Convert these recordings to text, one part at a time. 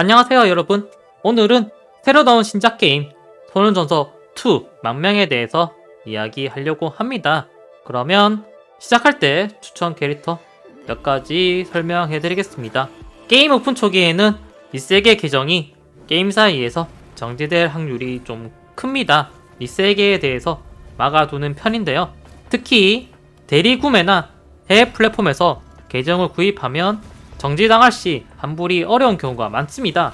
안녕하세요 여러분. 오늘은 새로 나온 신작 게임 소년전서 2 망명에 대해서 이야기하려고 합니다. 그러면 시작할 때 추천 캐릭터 몇 가지 설명해 드리겠습니다. 게임 오픈 초기에는 리세계 계정이 게임 사이에서 정지될 확률이 좀 큽니다. 리세계에 대해서 막아두는 편인데요. 특히 대리 구매나 해외 플랫폼에서 계정을 구입하면 정지당할 시 환불이 어려운 경우가 많습니다.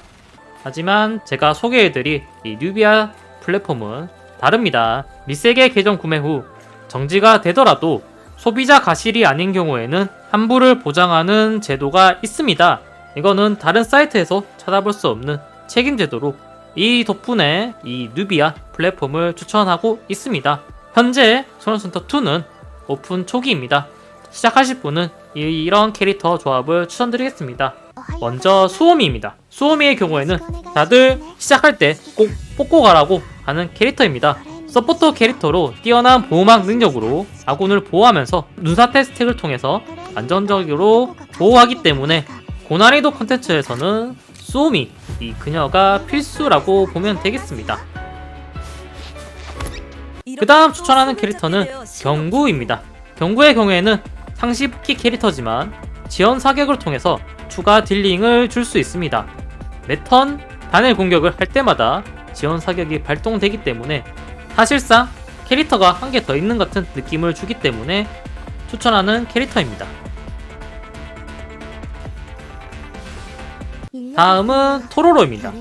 하지만 제가 소개해드릴 이 뉴비아 플랫폼은 다릅니다. 리세계 계정 구매 후 정지가 되더라도 소비자 가실이 아닌 경우에는 환불을 보장하는 제도가 있습니다. 이거는 다른 사이트에서 찾아볼 수 없는 책임 제도로 이 덕분에 이 뉴비아 플랫폼을 추천하고 있습니다. 현재 소년센터 2는 오픈 초기입니다. 시작하실 분은 이- 이런 캐릭터 조합을 추천드리겠습니다. 먼저 수호미입니다. 수호미의 경우에는 다들 시작할 때 꼭 뽑고 가라고 하는 캐릭터입니다. 서포터 캐릭터로 뛰어난 보호막 능력으로 아군을 보호하면서 눈사태 스택을 통해서 안정적으로 보호하기 때문에 고난이도 컨텐츠에서는 수호미 이 그녀가 필수라고 보면 되겠습니다. 그 다음 추천하는 캐릭터는 경구입니다. 경구의 경우에는 상시 복귀 캐릭터지만 지원 사격을 통해서 추가 딜링을 줄 수 있습니다. 매턴 단일 공격을 할 때마다 지원 사격이 발동되기 때문에 사실상 캐릭터가 한 개 더 있는 같은 느낌을 주기 때문에 추천하는 캐릭터입니다. 다음은 토로로입니다.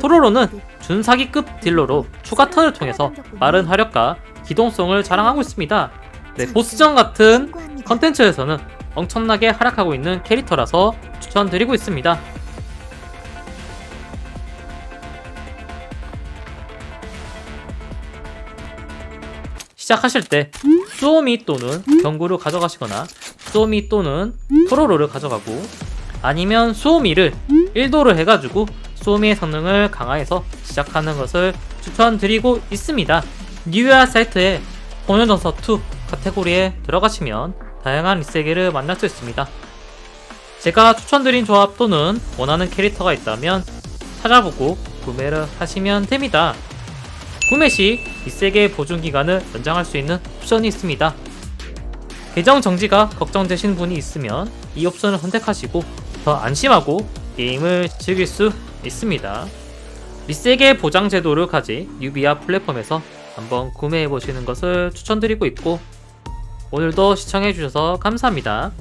토로로는 준사기급 딜러로 추가 턴을 통해서 빠른 화력과 기동성을 자랑하고 있습니다. 네, 보스전 같은 컨텐츠에서는 엄청나게 활약하고 있는 캐릭터라서 추천드리고 있습니다. 시작하실 때 수오미 또는 경구를 가져가시거나 수오미 또는 토로로를 가져가고 아니면 수오미를 1도를 해가지고 수오미의 성능을 강화해서 시작하는 것을 추천드리고 있습니다. 뉴웨어 사이트에 소년전서 2 카테고리에 들어가시면 다양한 리세계를 만날 수 있습니다. 제가 추천드린 조합 또는 원하는 캐릭터가 있다면 찾아보고 구매를 하시면 됩니다. 구매 시 리세계 보증 기간을 연장할 수 있는 옵션이 있습니다. 계정 정지가 걱정되신 분이 있으면 이 옵션을 선택하시고 더 안심하고 게임을 즐길 수 있습니다. 리세계 보장 제도를 가진 유비아 플랫폼에서 한번 구매해 보시는 것을 추천드리고 있고 오늘도 시청해 주셔서 감사합니다.